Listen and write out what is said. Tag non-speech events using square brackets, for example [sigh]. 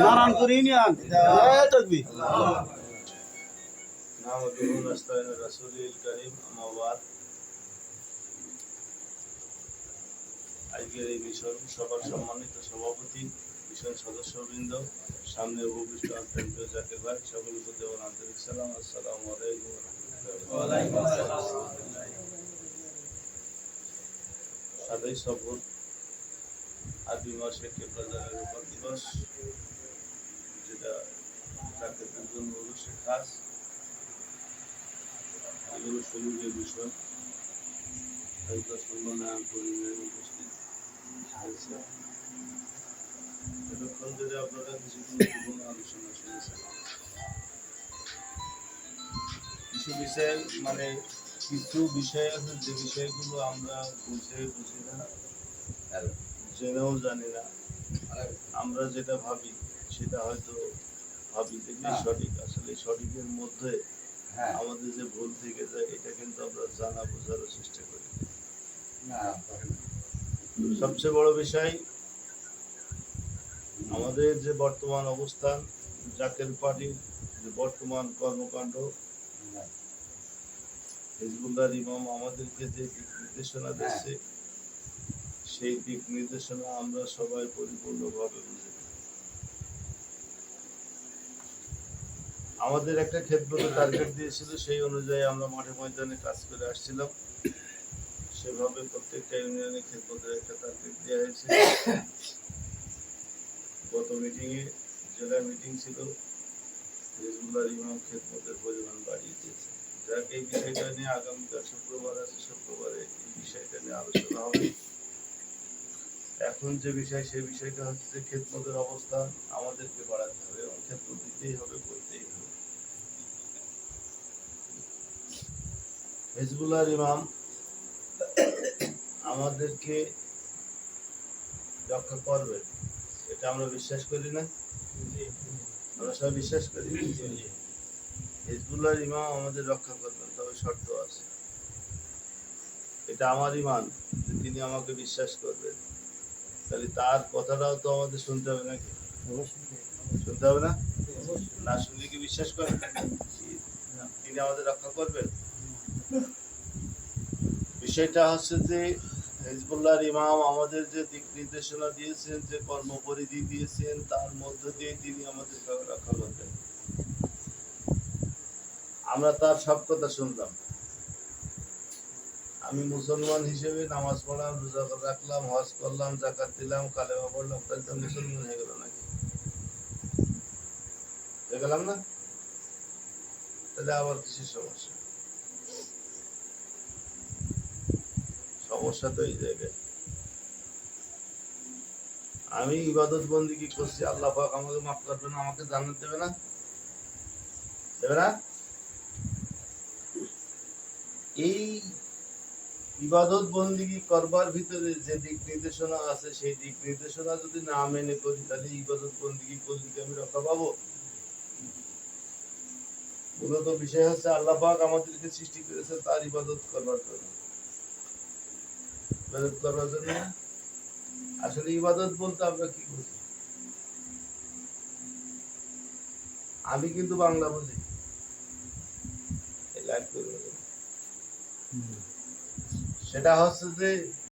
Narayanpur union. আজকের এই mission সবার সম্মানিত সভাপতি, মিশন সদস্যবৃন্দ, সামনে উপবিষ্ট আন্তরিক জাকির ভাই সকলকে দেওয়ার আন্তরিক সালাম, আসসালামু আলাইকুম। সাতই সফর আরবি মাসে কেপ্রাজারের উপর দিবস, যেটা জাকেতের জন্য অবশ্যই খাস। এগুলো শরীরের বিষয়। হয়তো সম্মানায়ন পরিমাণে উপস্থিত হয়েছে এতক্ষণ ধরে আপনারা কিছু গুরুত্বপূর্ণ আলোচনা শুনেছেন। কিছু বিষয় মানে কিছু বিষয় আছে যে বিষয়গুলো আমরা বুঝে বুঝি না জেনেও জানি না। আমরা যেটা ভাবি সেটা হয়তো ভাবি কি সঠিক। আসলে সঠিকের মধ্যে আমাদের যে ভুল থেকে যায় এটা কিন্তু আমরা জানা বোঝার চেষ্টা করি। সবচেয়ে বড় বিষয় আমাদের যে বর্তমান অবস্থান জাকের পার্টির যে বর্তমান কর্মকাণ্ড হিজবুল্লাহ ইমাম আমাদেরকে যে দিক নির্দেশনা দিচ্ছে সেই দিক নির্দেশনা আমরা সবাই পরিপূর্ণভাবে বুঝি আমাদের একটা ক্ষেত্রে টার্গেট [coughs] দিয়েছিল সেই অনুযায়ী আমরা মাঠে ময়দানে কাজ করে আসছিলাম। সেভাবে প্রত্যেকটা ইউনিয়নে ক্ষেত্রে একটা টার্গেট দেওয়া হয়েছে। [coughs] গত মিটিং এ জেলা মিটিং ছিল হিজবুল্লাহ ইমাম খেদমতের পরিমাণ বাড়িয়ে দিয়েছে। এই বিষয়টা নিয়ে আগামীকাল শুক্রবার আছে, শুক্রবারে এই বিষয়টা নিয়ে আলোচনা হবে। এখন যে বিষয় বিষয়টা হচ্ছে যে খেদমতের অবস্থা, আমাদেরকে বাড়াতে হবে এবং দিতেই হবে, করতেই হবে। ইমাম আমাদেরকে রক্ষা করবে, এটা আমরা বিশ্বাস করি না। আমরা সবাই বিশ্বাস করি। হিজবুল্লাহর ইমাম আমাদের রক্ষা করবেন, তবে শর্ত আছে। এটা আমার ইমান যে তিনি আমাকে বিশ্বাস করবেন। তাহলে তার কথাটাও তো আমাদের শুনতে হবে নাকি? শুনতে হবে না? না শুনলে কি বিশ্বাস করেন? তিনি আমাদের রক্ষা করবেন? বিষয়টা হচ্ছে যে হিজবুল্লাহর ইমাম আমাদের যে দিক নির্দেশনা দিয়েছেন, যে কর্মপরিধি দিয়েছেন, তার মধ্য দিয়ে তিনি আমাদের রক্ষা করবেন। আমরা তার সব কথা শুনলাম আমি মুসলমান হিসেবে নামাজ পড়লাম, রোজা রাখলাম, হজ করলাম জাকাত দিলাম, কালেমা পড়লাম তাহলে তো মুসলমান হয়ে গেল নাকি? হয়ে গেলাম না? তাহলে আবার কিসের সমস্যা? সমস্যা তো এই জায়গায়। আমি ইবাদত বন্দি কি করছি? আল্লাহ পাক আমাকে মাফ করবে না আমাকে জান্নাত দেবে না? দেবে না? এই ইবাদত বন্দিগি করবার ভিতরে যে দিক নির্দেশনা আছে, সেই দিক নির্দেশনা যদি না মেনে করি, তাহলে ইবাদত বন্দিগি করলে আমি রক্ষা পাবো? মূলত বিষয় হচ্ছে আল্লাহ পাক আমাদেরকে সৃষ্টি করেছে তার ইবাদত করবার জন্য। ইবাদত করবার জন্য? আসলে ইবাদত বলতে আমরা কি বুঝি? আমি কিন্তু বাংলা বুঝি। এই লাইভ করব সেটা হচ্ছে যে